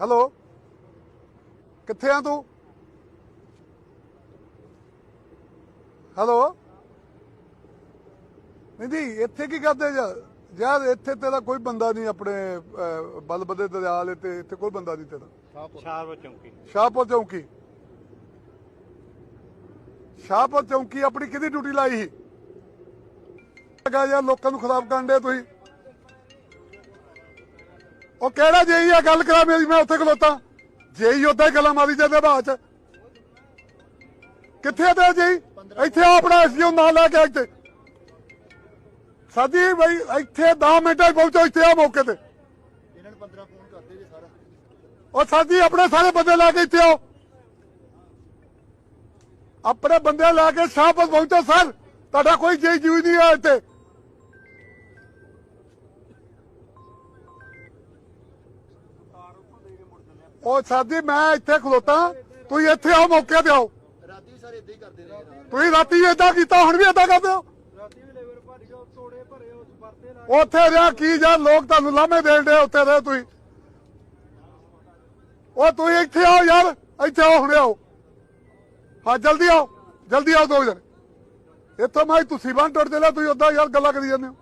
Hello ਕਿੱਥੇ ਆ ਤੂੰ? ਹੈਲੋ ਨਹੀਂ ਨਹੀਂ ਇੱਥੇ ਕੀ ਕਰਦੇ ਜਾ? ਯਾਰ ਇੱਥੇ ਤੇਰਾ ਕੋਈ ਬੰਦਾ ਨਹੀਂ ਆਪਣੇ ਬਲਬਦੇ ਦਰਿਆ ਵਾਲੇ ਤੇ ਇੱਥੇ ਕੋਈ ਬੰਦਾ ਨਹੀਂ ਤੇਰਾ। ਸ਼ਾਹਪੁਰ। ਚੌਂਕੀ। ਸ਼ਾਹਪੁਰ ਚੌਂਕੀ। ਸ਼ਾਹਪੁਰ ਚੌਂਕੀ ਆਪਣੀ ਕਿਹਦੀ ਡਿਊਟੀ ਲਾਈ ਸੀ? ਲਗਾ ਯਾਰ ਲੋਕਾਂ ਨੂੰ ਖਰਾਬ ਕਰਨ ਦੇ ਤੁਸੀਂ। ਉਹ ਕਿਹੜਾ ਜੇਈ ਆ? ਗੱਲ ਕਰਾ ਮੇਰੀ ਮੈਂ ਉੱਥੇ ਖਲੋਤਾ। ਜੇਈ ਉੱਥੇ ਹੀ ਗੱਲਾਂ ਮਾਰੀ ਜਾਂਦੇ ਬਾਅਦ ਚ। ਕਿੱਥੇ ਆ ਤੇ ਜੇਈ? ਇੱਥੇ ਆ ਆਪਣਾ ਐਸਡੀਓ ਨਾਲ ਲੈ ਕੇ ਇੱਥੇ। ਸਾਡੀ ਬਈ ਇੱਥੇ 10 ਮਿੰਟਾਂ ਪਹੁੰਚੋ ਇੱਥੇ ਆ ਮੌਕੇ ਤੇ। ਇਹਨਾਂ ਨੂੰ 15 ਫੋਨ ਕਰਦੇ ਜੀ ਸਾਰਾ। ਉਹ ਸਾਡੀ ਆਪਣੇ ਸਾਰੇ ਬੰਦੇ ਲਾ ਕੇ ਇੱਥੇ ਆਓ। ਆਪਣੇ ਬੰਦੇ ਲਾ ਕੇ ਸ਼ਾਹਪੁਰ ਪਹੁੰਚੋ ਸਰ। ਤੁਹਾਡਾ ਕੋਈ ਜੇ ਜੀਵ ਨਹੀਂ ਹੈ ਇੱਥੇ। ਉਹ ਸਾਡੀ ਮੈਂ ਇੱਥੇ ਖਲੋਤਾ। ਤੁਸੀਂ ਇੱਥੇ ਆਓ ਮੌਕੇ ਤੇ ਆਓ। ਰਾਤੀ ਵੀ ਸਾਰੇ ਇਦਾਂ ਹੀ ਕਰਦੇ ਨੇ ਰਾਤ। ਤੁਸੀਂ ਰਾਤੀ ਏਦਾਂ ਕੀਤਾ ਹੁਣ ਵੀ ਏਦਾਂ ਕਰਦੇ ਹੋ? ਰਾਤੀ ਵੀ ਲੇਬਰ ਭੱਜ ਗਿਆ ਤੋੜੇ ਭਰੇ ਉਸ ਵਰਤੇ ਲਾ ਉੱਥੇ ਰਿਆ ਕੀ ਜਾਂ ਲੋਕ ਤੁਹਾਨੂੰ ਲਾਮੇ ਦੇਣ ਦੇ ਉੱਥੇ ਰਹੇ ਤੁਸੀਂ? ਉਹ ਤੁਸੀਂ ਇੱਥੇ ਆਓ ਯਾਰ ਇੱਥੇ ਆਓ ਹੁਣੇ ਆਓ। ਹਾਂ ਜਲਦੀ ਆਓ ਜਲਦੀ ਆਓ ਦੋ ਜਣੇ ਇੱਥੋਂ ਮੈਂ ਤੁਸੀਂ ਬੰਨ ਟੁੱਟ ਜਲੇ ਤੁਸੀਂ ਉਦਾਂ ਯਾਰ ਗੱਲਾਂ ਕਰੀ ਜਾਂਦੇ ਹੋ।